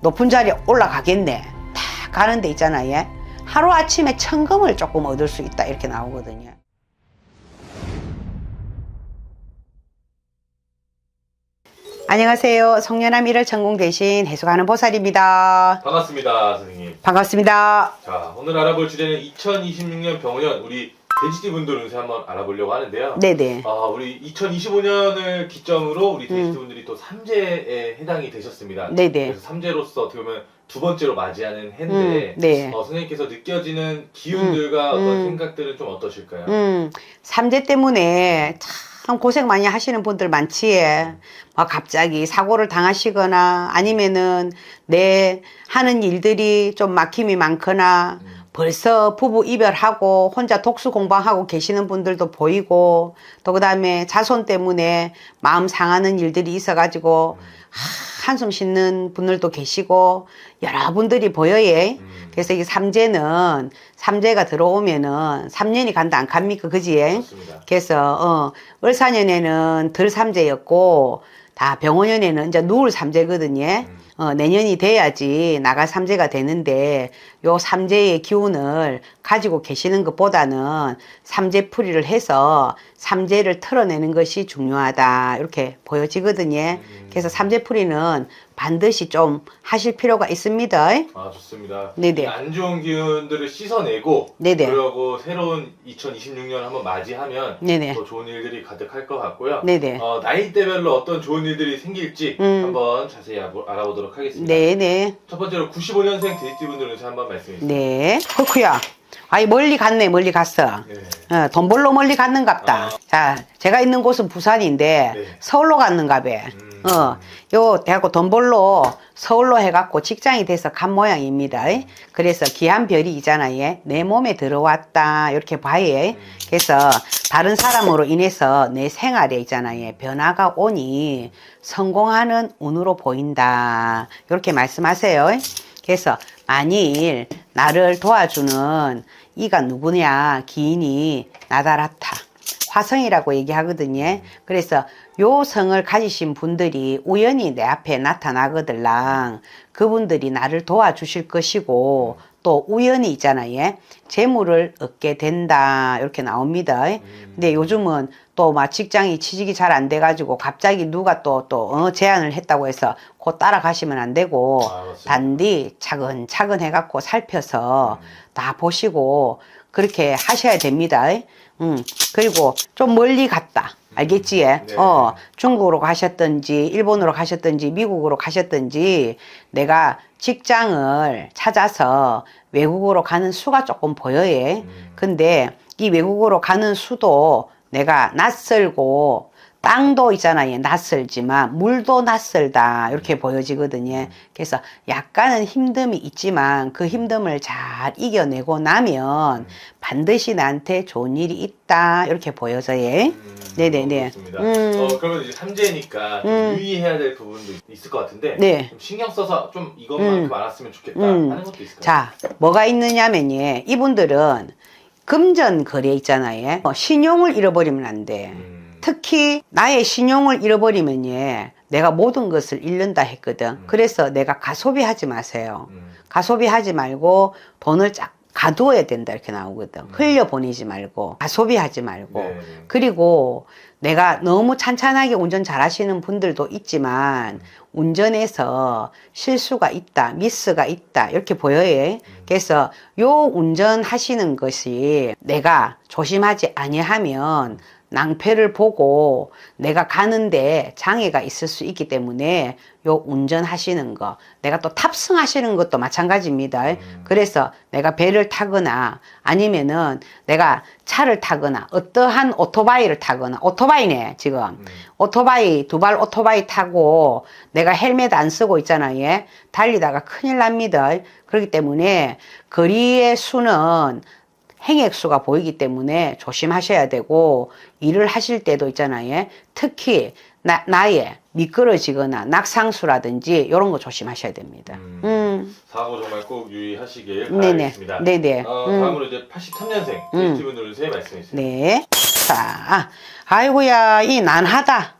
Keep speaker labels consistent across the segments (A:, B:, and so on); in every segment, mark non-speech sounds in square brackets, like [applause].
A: 높은 자리에 올라가겠네. 딱 가는 데 있잖아요. 예? 하루 아침에 천금을 조금 얻을 수 있다 이렇게 나오거든요. 안녕하세요. 송년함 일을 전공 대신 해석하는 보살입니다.
B: 반갑습니다, 선생님.
A: 반갑습니다.
B: 자, 오늘 알아볼 주제는 2026년 병원 우리 돼지띠 분들 운세 한번 알아보려고 하는데요.
A: 네네.
B: 아, 우리 2025년을 기점으로 우리 돼지띠
A: 음.
B: 분들이 또 삼재에 해당이 되셨습니다.
A: 네네.
B: 그래서 삼재로서 어떻게 보면 두 번째로 맞이하는
A: 음,
B: 해인데
A: 네.
B: 어, 선생님께서 느껴지는 기운들과
A: 음,
B: 어떤
A: 음.
B: 생각들은 좀 어떠실까요?
A: 음, 삼재 때문에 참 고생 많이 하시는 분들 많지. 막 갑자기 사고를 당하시거나 아니면은 내 하는 일들이 좀 막힘이 많거나
B: 음.
A: 벌써 부부 이별하고 혼자 독수 공방하고 계시는 분들도 보이고 또 그다음에 자손 때문에 마음 상하는 일들이 있어가지고 하, 한숨 쉬는 분들도 계시고 여러분들이 보여요.
B: 음,
A: 그래서 이 삼재는 삼재가 들어오면은 삼년이 간다 안 갑니까 그지? 그래서 어 을사년에는 덜 삼재였고 다 병원년에는 이제 누울 삼재거든요.
B: 음.
A: 어, 내년이 돼야지 나갈 삼재가 되는데 요 삼재의 기운을 가지고 계시는 것보다는 삼재풀이를 해서 삼재를 털어내는 것이 중요하다 이렇게 보여지거든요.
B: 음.
A: 그래서 삼재풀이는 반드시 좀 하실 필요가 있습니다.
B: 아, 좋습니다.
A: 네네.
B: 이안 좋은 기운들을 씻어내고
A: 네네.
B: 그러고 새로운 2026년 한번 맞이하면
A: 네네.
B: 더 좋은 일들이 가득할 것 같고요.
A: 네네.
B: 어, 나이대별로 어떤 좋은 일들이 생길지
A: 음.
B: 한번 자세히 알아보- 알아보도록 하겠습니다.
A: 네네.
B: 첫 번째로 95년생 돼지분들 운세 한번 말씀해 주세요.
A: 네. 그렇구야. 아이 멀리 갔네 멀리 갔어.
B: 네.
A: 어, 돈 벌러 멀리 갔는갑다.
B: 아.
A: 자, 제가 있는 곳은 부산인데
B: 네.
A: 서울로 갔는가봐.
B: 음.
A: 어, 요 대학교 돈 벌러 서울로 해갖고 직장이 돼서 간 모양입니다. 그래서 귀한 별이 있잖아요. 내 몸에 들어왔다 이렇게 봐요.
B: 음.
A: 그래서 다른 사람으로 인해서 내 생활에 있잖아요. 변화가 오니 성공하는 운으로 보인다. 이렇게 말씀하세요. 그래서 만일 나를 도와주는 이가 누구냐 기인이 나다랗다. 화성이라고 얘기하거든요. 그래서 요 성을 가지신 분들이 우연히 내 앞에 나타나거들랑 그분들이 나를 도와주실 것이고 또 우연히 있잖아요. 재물을 얻게 된다. 이렇게 나옵니다. 근데 요즘은 또 막 직장이 취직이 잘 안 돼가지고 갑자기 누가 또, 또, 어, 제안을 했다고 해서 곧 따라가시면 안 되고
B: 아.
A: 단디 차근차근 해갖고 살펴서 다 보시고 그렇게 하셔야 됩니다. 음, 그리고 좀 멀리 갔다. 알겠지?
B: 네.
A: 어, 중국으로 가셨든지, 일본으로 가셨든지, 미국으로 가셨든지, 내가 직장을 찾아서 외국으로 가는 수가 조금 보여요.
B: 음.
A: 근데 이 외국으로 가는 수도 내가 낯설고 땅도 있잖아요. 낯설지만 물도 낯설다. 이렇게 보여지거든요. 그래서 약간은 힘듦이 있지만 그 힘듦을 잘 이겨내고 나면 반드시 나한테 좋은 일이 있다. 이렇게 보여져요.
B: 음,
A: 네네네.
B: 그렇습니다.
A: 음.
B: 어, 그러면 이제 삼재니까 좀
A: 음.
B: 유의해야 될 부분도 있을 것 같은데
A: 네.
B: 좀 신경 써서 좀 이것만큼
A: 음.
B: 알았으면 좋겠다
A: 음.
B: 하는 것도 있을까요?
A: 자, 뭐가 있느냐면요. 이분들은 금전 거래 있잖아요. 어, 신용을 잃어버리면 안 돼.
B: 음.
A: 특히 나의 신용을 잃어버리면 예, 내가 모든 것을 잃는다 했거든.
B: 음.
A: 그래서 내가 가소비하지 마세요.
B: 음.
A: 가소비하지 말고 돈을 쫙 가두어야 된다 이렇게 나오거든.
B: 음.
A: 흘려 보내지 말고 가소비하지 말고.
B: 네.
A: 그리고 내가 너무 찬찬하게 운전 잘하시는 분들도 있지만 운전에서 실수가 있다, 미스가 있다 이렇게 보여요. 그래서 요 운전하시는 것이 내가 조심하지 아니하면 낭패를 보고 내가 가는데 장애가 있을 수 있기 때문에 요 운전하시는 거 내가 또 탑승하시는 것도 마찬가지입니다.
B: 음.
A: 그래서 내가 배를 타거나 아니면은 내가 차를 타거나 어떠한 오토바이를 타거나 오토바이네 지금
B: 음.
A: 오토바이 두 발 오토바이 타고 내가 헬멧 안 쓰고 있잖아요. 예? 달리다가 큰일 납니다. 그렇기 때문에 거리의 수는 행액수가 보이기 때문에 조심하셔야 되고 일을 하실 때도 있잖아요. 예? 특히 나, 나의 미끄러지거나 낙상수라든지 이런 거 조심하셔야 됩니다.
B: 음.
A: 음,
B: 사고 정말 꼭 유의하시길
A: 네네,
B: 바라겠습니다.
A: 네네.
B: 어,
A: 음.
B: 다음으로 이제 83년생
A: 음.
B: 돼지분들 운세 말씀해 주세요.
A: 네. 자, 아이고야, 이 난하다.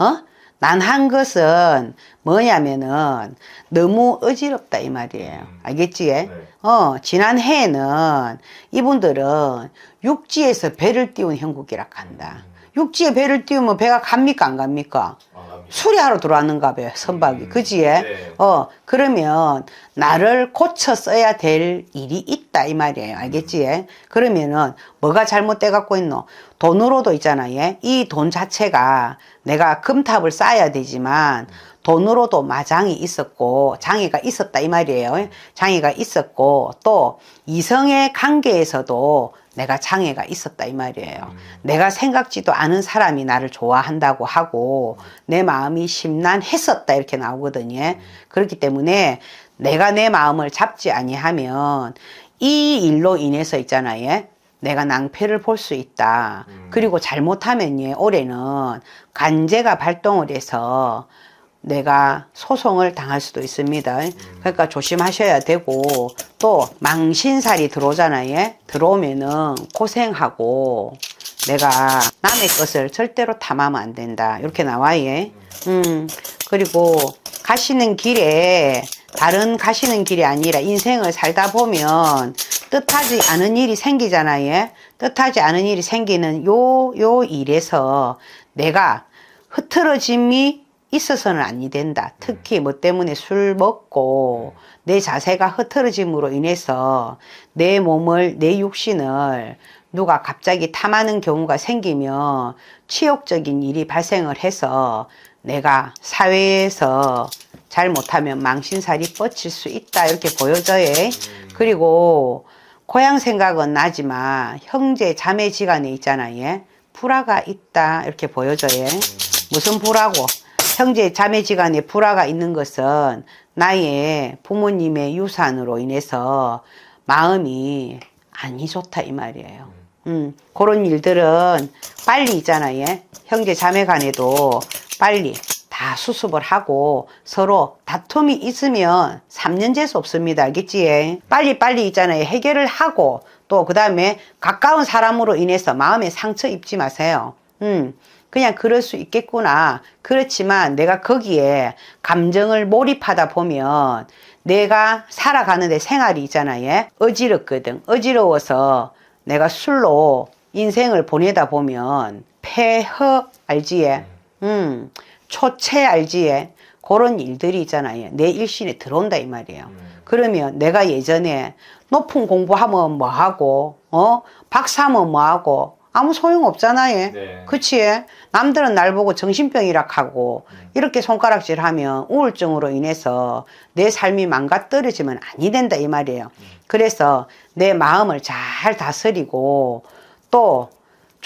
A: 어? 난 한 것은 뭐냐면은 너무 어지럽다 이 말이에요.
B: 음.
A: 알겠지?
B: 네.
A: 어, 지난 해에는 이분들은 육지에서 배를 띄운 형국이라 한다. 육지에 배를 띄우면 배가 갑니까 안 갑니까? 수리하러 들어왔는가 봐요, 선박이.
B: 음,
A: 그지에?
B: 네.
A: 어, 그러면 나를 고쳐 써야 될 일이 있다, 이 말이에요. 알겠지? 예? 그러면은 뭐가 잘못돼 갖고 있노? 돈으로도 있잖아, 예? 이 돈 자체가 내가 금탑을 쌓아야 되지만 돈으로도 마장이 있었고 장애가 있었다, 이 말이에요. 장애가 있었고 또 이성의 관계에서도 내가 장애가 있었다 이 말이에요. 내가 생각지도 않은 사람이 나를 좋아한다고 하고 내 마음이 심란했었다 이렇게 나오거든요. 그렇기 때문에 내가 내 마음을 잡지 아니하면 이 일로 인해서 있잖아요. 내가 낭패를 볼 수 있다. 그리고 잘못하면 예, 올해는 간제가 발동을 해서 내가 소송을 당할 수도 있습니다. 그러니까 조심하셔야 되고 또 망신살이 들어오잖아요. 들어오면은 고생하고 내가 남의 것을 절대로 탐하면 안 된다. 이렇게 나와요. 음 그리고 가시는 길에 다른 가시는 길이 아니라 인생을 살다 보면 뜻하지 않은 일이 생기잖아요. 뜻하지 않은 일이 생기는 요 요 일에서 내가 흐트러짐이 있어서는 아니 된다. 특히 뭐 때문에 술 먹고 내 자세가 흐트러짐으로 인해서 내 몸을, 내 육신을 누가 갑자기 탐하는 경우가 생기면 치욕적인 일이 발생을 해서 내가 사회에서 잘못하면 망신살이 뻗칠 수 있다. 이렇게 보여져요. 그리고 고향 생각은 나지만 형제 자매 지간에 있잖아요. 불화가 있다. 이렇게 보여져요. 무슨 불화고? 형제 자매 지간에 불화가 있는 것은 나의 부모님의 유산으로 인해서 마음이 아니 좋다 이 말이에요. 음, 그런 일들은 빨리 있잖아요. 형제 자매 간에도 빨리 다 수습을 하고 서로 다툼이 있으면 3년 재수 없습니다. 알겠지? 빨리 빨리 있잖아요. 해결을 하고 또 그 다음에 가까운 사람으로 인해서 마음에 상처 입지 마세요. 음, 그냥 그럴 수 있겠구나. 그렇지만 내가 거기에 감정을 몰입하다 보면 내가 살아가는데 생활이 있잖아요. 어지럽거든. 어지러워서 내가 술로 인생을 보내다 보면 폐허 알지에? 음, 초체 알지에? 그런 일들이 있잖아요. 내 일신에 들어온다 이 말이에요. 그러면 내가 예전에 높은 공부하면 뭐 하고, 어? 박사하면 뭐 하고, 아무 소용 없잖아요.
B: 네.
A: 그치? 남들은 날 보고 정신병이라 하고, 이렇게 손가락질 하면 우울증으로 인해서 내 삶이 망가뜨려지면 아니 된다, 이 말이에요. 그래서 내 마음을 잘 다스리고, 또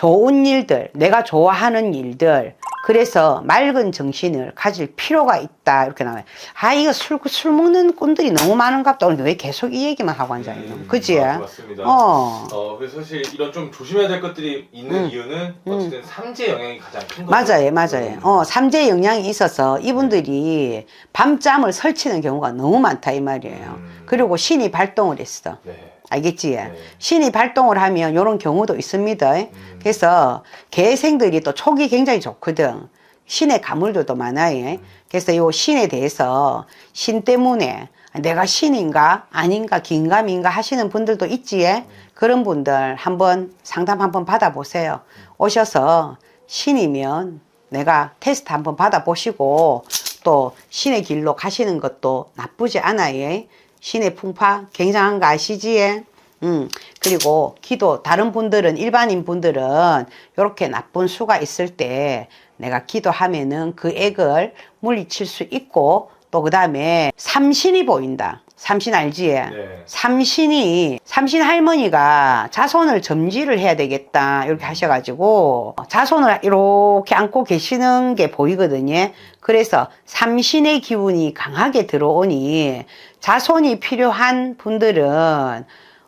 A: 좋은 일들, 내가 좋아하는 일들, 그래서 맑은 정신을 가질 필요가 있다. 이렇게 나와요. 아, 이거 술, 술 먹는 꾼들이 너무 많은갑다. 오늘 왜 계속 이 얘기만 하고 앉아있노?
B: 음,
A: 그치?
B: 아, 맞습니다.
A: 어.
B: 어, 그래서 사실 이런 좀 조심해야 될 것들이 있는
A: 음.
B: 이유는 어쨌든 삼재 영향이 가장 큰 거죠.
A: 맞아요, 맞아요. 어, 삼재 영향이 있어서 이분들이 밤잠을 설치는 경우가 너무 많다, 이 말이에요.
B: 음.
A: 그리고 신이 발동을 했어.
B: 네.
A: 알겠지?
B: 네.
A: 신이 발동을 하면 이런 경우도 있습니다.
B: 음.
A: 그래서 개생들이 또 촉이 굉장히 좋거든. 신의 가물들도 많아요. 그래서 요 신에 대해서 신 때문에 내가 신인가 아닌가 긴가민가 하시는 분들도 있지에 그런 분들 한번 상담 한번 받아보세요. 오셔서 신이면 내가 테스트 한번 받아보시고 또 신의 길로 가시는 것도 나쁘지 않아요. 신의 풍파 굉장한 거 아시지에? 음, 그리고 기도, 다른 분들은, 일반인 분들은 이렇게 나쁜 수가 있을 때 내가 기도하면은 그 액을 물리칠 수 있고 또 그 다음에 삼신이 보인다. 삼신 알지?
B: 네.
A: 삼신이 삼신 할머니가 자손을 점지를 해야 되겠다 이렇게 하셔가지고 자손을 이렇게 안고 계시는 게 보이거든요. 그래서 삼신의 기운이 강하게 들어오니 자손이 필요한 분들은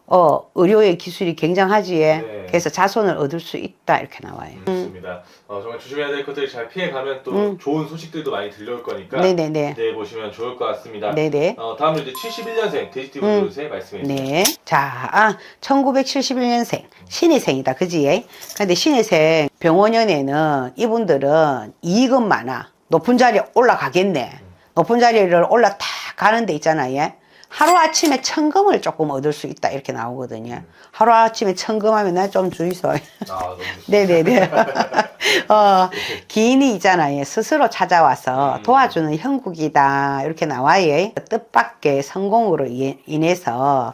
A: 어 의료의 기술이 굉장하지.
B: 네.
A: 그래서 자손을 얻을 수 있다 이렇게 나와요.
B: 좋습니다. 어, 정말 조심해야 될 것들을 잘 피해 가면 또
A: 음.
B: 좋은 소식들도 많이 들려올 거니까
A: 네네네.
B: 기대해 보시면 좋을 것 같습니다.
A: 네네.
B: 어, 다음으로 이제 71년생 돼지띠
A: 음.
B: 분들의 말씀해 주세요.
A: 네. 자, 아, 1971년생. 신의생이다. 그지? 근데 신의생 병원연에는 이분들은 이익은 많아. 높은 자리에 올라가겠네. 높은 자리를 올라탁 가는 데 있잖아요. 예? 하루아침에 천금을 조금 얻을 수 있다. 이렇게 나오거든요. 하루아침에 천금하면 나 좀 주의소.
B: 아. [laughs]
A: 네네네. [laughs] 어, 기인이 있잖아요. 스스로 찾아와서
B: 음.
A: 도와주는 형국이다. 이렇게 나와요. 뜻밖의 성공으로 이- 인해서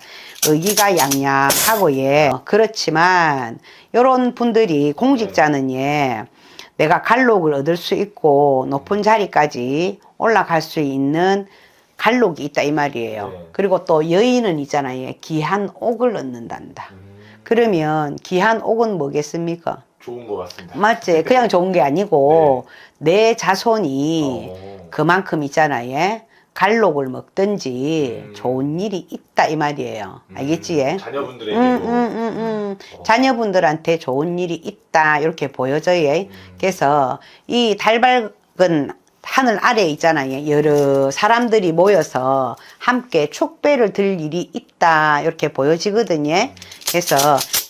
A: 의기가 양양하고, 예. 그렇지만, 요런 분들이, 공직자는 예, 내가 갈록을 얻을 수 있고, 높은 자리까지 올라갈 수 있는 갈록이 있다, 이 말이에요.
B: 네.
A: 그리고 또 여인은 있잖아요. 귀한 옥을 얻는단다.
B: 음,
A: 그러면 귀한 옥은 뭐겠습니까?
B: 좋은 것 같습니다.
A: 맞지? [laughs] 그냥 좋은 게 아니고 내 자손이
B: 어,
A: 그만큼 있잖아요. 예? 갈록을 먹든지
B: 음.
A: 좋은 일이 있다 이 말이에요.
B: 음,
A: 알겠지? 예?
B: 자녀분들에게도
A: 음, 음, 음, 음.
B: 어.
A: 자녀분들한테 좋은 일이 있다 이렇게 보여져요.
B: 음.
A: 그래서 이 달밝은 하늘 아래에 있잖아요. 여러 사람들이 모여서 함께 축배를 들 일이 있다 이렇게 보여지거든요. 그래서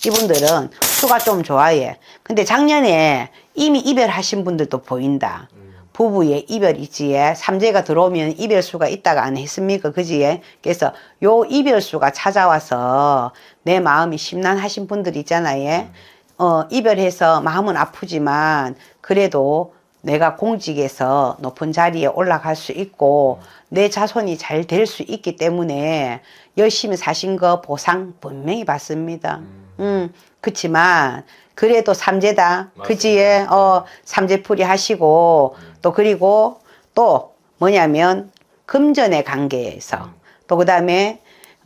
A: 이분들은 수가 좀 좋아해. 근데 작년에 이미 이별하신 분들도 보인다.
B: 음,
A: 부부의 이별이지에 삼재가 들어오면 이별수가 있다가 안 했습니까? 그지에? 그래서 요 이별수가 찾아와서 내 마음이 심란하신 분들 있잖아요. 어, 이별해서 마음은 아프지만 그래도 내가 공직에서 높은 자리에 올라갈 수 있고 내 자손이 잘 될 수 있기 때문에 열심히 사신 거 보상 분명히 받습니다. 음, 그치만 그래도 삼재다. 그지에
B: 맞습니다.
A: 어 삼재풀이 하시고 또 그리고 또 뭐냐면 금전의 관계에서 또 그다음에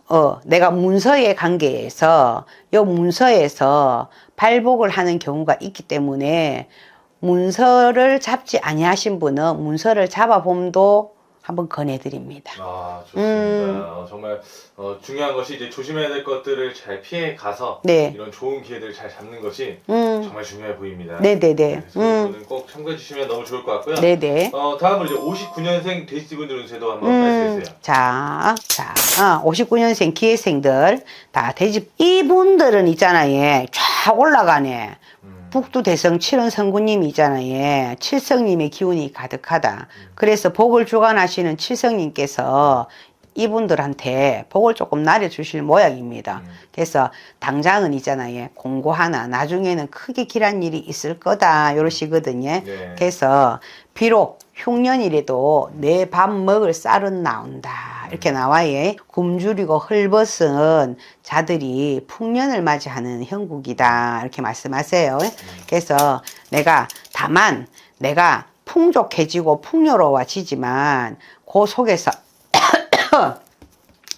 A: 어 내가 문서의 관계에서 요 문서에서 발복을 하는 경우가 있기 때문에 문서를 잡지 아니하신 분은 문서를 잡아봄도 한번 권해드립니다.
B: 아 좋습니다.
A: 음.
B: 어, 정말 어, 중요한 것이 이제 조심해야 될 것들을 잘 피해 가서
A: 네.
B: 이런 좋은 기회들을 잘 잡는 것이
A: 음,
B: 정말 중요해 보입니다.
A: 네네네.
B: 그래서
A: 음,
B: 이거는 꼭 참고해 주시면 너무 좋을 것 같고요.
A: 네네.
B: 어, 다음으로 이제 59년생 돼지분들 운세도 한번
A: 음,
B: 말씀해 주세요.
A: 자, 자, 어, 59년생 기회생들 다 돼지 이분들은 있잖아요. 쫙 올라가네.
B: 음,
A: 북두 대성 칠원 성구님이 있잖아요. 칠성님의 기운이 가득하다. 그래서 복을 주관하시는 칠성님께서 이분들한테 복을 조금 나려주실 모양입니다.
B: 음.
A: 그래서 당장은 있잖아요. 공고 하나 나중에는 크게 길한 일이 있을 거다. 이러시거든요.
B: 네.
A: 그래서 비록 흉년이라도 내 밥 먹을 쌀은 나온다. 이렇게 나와요. 굶주리고 헐벗은 자들이 풍년을 맞이하는 형국이다. 이렇게 말씀하세요. 그래서 내가 다만 내가 풍족해지고 풍요로워지지만 그 속에서 [coughs]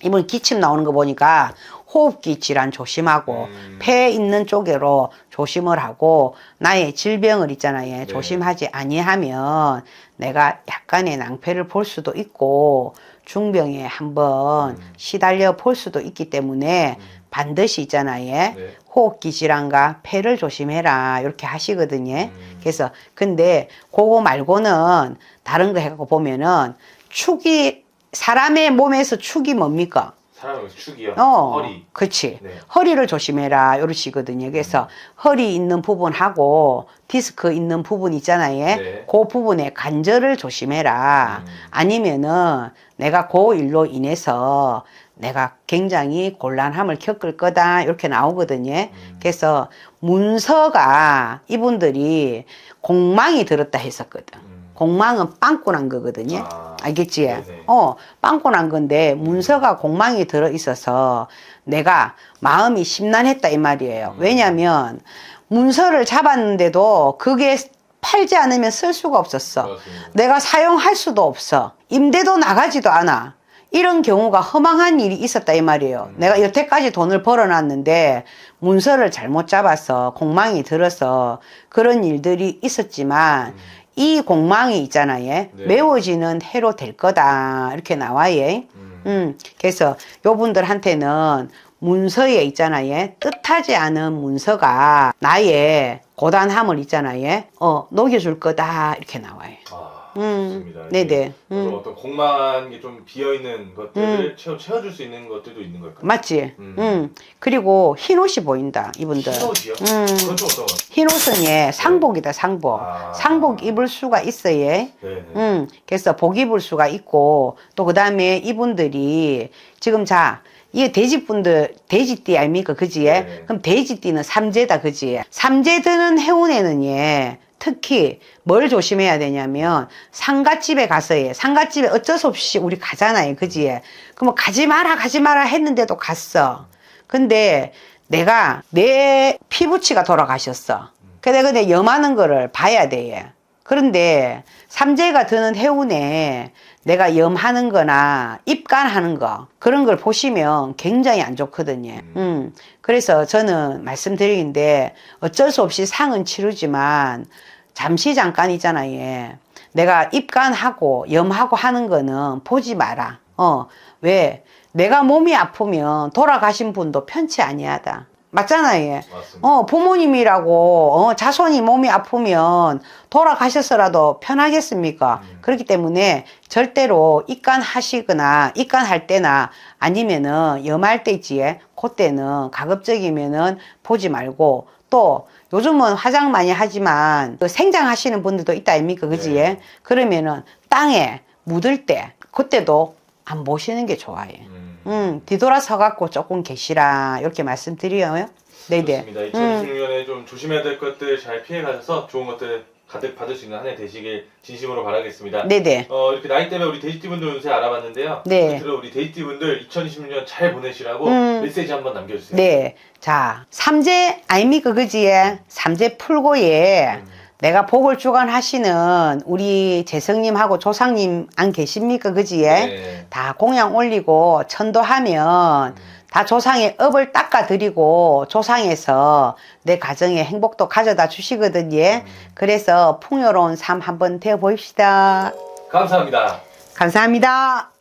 A: 이분 기침 나오는 거 보니까 호흡기 질환 조심하고
B: 음.
A: 폐 있는 쪽으로 조심을 하고 나의 질병을 있잖아요.
B: 네.
A: 조심하지 아니하면 내가 약간의 낭패를 볼 수도 있고 중병에 한번
B: 음.
A: 시달려 볼 수도 있기 때문에
B: 음.
A: 반드시 있잖아요.
B: 네.
A: 호흡기 질환과 폐를 조심해라 이렇게 하시거든요.
B: 음.
A: 그래서 근데 그거 말고는 다른 거 해갖고 보면은 축이 사람의 몸에서 축이 뭡니까?
B: 사람의 축이요.
A: 어,
B: 허리.
A: 그치.
B: 네.
A: 허리를 조심해라 이러시거든요. 그래서 허리 있는 부분하고 디스크 있는 부분 있잖아요.
B: 네.
A: 그 부분에 관절을 조심해라.
B: 음.
A: 아니면은 내가 그 일로 인해서 내가 굉장히 곤란함을 겪을 거다 이렇게 나오거든요.
B: 음.
A: 그래서 문서가 이분들이 공망이 들었다 했었거든.
B: 음.
A: 공망은 빵꾸 난 거거든요.
B: 아.
A: 알겠지?
B: 네네.
A: 어, 빵꾸 난 건데 문서가 공망이 들어 있어서 내가 마음이 심란했다 이 말이에요.
B: 음.
A: 왜냐면 문서를 잡았는데도 그게 팔지 않으면 쓸 수가 없었어.
B: 그렇습니다.
A: 내가 사용할 수도 없어. 임대도 나가지도 않아. 이런 경우가 허망한 일이 있었다 이 말이에요.
B: 음.
A: 내가 여태까지 돈을 벌어놨는데 문서를 잘못 잡아서 공망이 들어서 그런 일들이 있었지만
B: 음.
A: 이 공망이 있잖아요.
B: 네.
A: 메워지는 해로 될 거다. 이렇게 나와요.
B: 음.
A: 음, 그래서 요 분들한테는 문서에 있잖아요. 뜻하지 않은 문서가 나의 고단함을 있잖아요. 어, 녹여줄 거다. 이렇게 나와요.
B: 아.
A: 음.
B: 좋습니다.
A: 네네. 음.
B: 좀 어떤 공망한 게 좀 비어 있는 것들을 채워 채워줄 수 있는 것들도 있는 걸까요?
A: 맞지?
B: 음.
A: 음. 그리고 흰 옷이 보인다, 이분들.
B: 흰 옷이요?
A: 음.
B: 그건 좀 어떤 거?
A: 흰 옷은 예, 상복이다, 상복.
B: 아.
A: 상복 입을 수가 있어, 예.
B: 네.
A: 음, 그래서 복 입을 수가 있고, 또 그 다음에 이분들이 지금 자, 이게 돼지분들, 돼지띠 아닙니까? 그지?
B: 네.
A: 그럼 돼지띠는 삼재다, 그지? 삼재 드는 해운에는 예, 특히 뭘 조심해야 되냐면, 상갓집에 가서 예, 상갓집에 어쩔 수 없이 우리 가잖아요, 그지? 그럼 가지 마라, 가지 마라 했는데도 갔어. 근데 내가 내 피부치가 돌아가셨어. 근데 근데 염하는 거를 봐야 돼. 얘. 그런데 삼재가 드는 해운에 내가 염하는 거나 입간하는 거 그런 걸 보시면 굉장히 안 좋거든요. 음. 그래서 저는 말씀드리는데 어쩔 수 없이 상은 치르지만 잠시 잠깐이잖아, 얘. 내가 입간하고 염하고 하는 거는 보지 마라. 어, 왜? 내가 몸이 아프면 돌아가신 분도 편치 아니하다. 맞잖아, 얘.
B: 맞습니다.
A: 어, 부모님이라고, 어, 자손이 몸이 아프면 돌아가셨어라도 편하겠습니까?
B: 음.
A: 그렇기 때문에 절대로 입간하시거나, 입간할 때나 아니면은 염할 때지에, 그때는 가급적이면은 보지 말고, 또 요즘은 화장 많이 하지만 그 생장하시는 분들도 있다 아닙니까? 그지?
B: 네.
A: 그러면은 땅에 묻을 때, 그때도 안 보시는 게 좋아요.
B: 음.
A: 음, 뒤돌아서 갖고 조금 계시라 이렇게 말씀드려요. 네네.
B: 좋습니다.
A: 음,
B: 2026년에 좀 조심해야 될 것들 잘 피해 가셔서 좋은 것들 가득 받을 수 있는 한 해 되시길 진심으로 바라겠습니다.
A: 네네.
B: 어, 이렇게 나이 때문에 우리 데이지분들 운세 알아봤는데요.
A: 네.
B: 끝으로 우리 데이지분들 2026년 잘 보내시라고
A: 음.
B: 메시지 한번 남겨주세요.
A: 네. 자, 삼재 아닙니까? 그지에? 삼재 풀고에
B: 음.
A: 내가 복을 주관하시는 우리 재성님하고 조상님 안 계십니까? 그지에?
B: 네.
A: 다 공양 올리고 천도하면
B: 음.
A: 다 조상의 업을 닦아드리고 조상에서 내 가정에 행복도 가져다 주시거든요.
B: 음.
A: 그래서 풍요로운 삶 한번 되어 보입시다.
B: 감사합니다.
A: 감사합니다.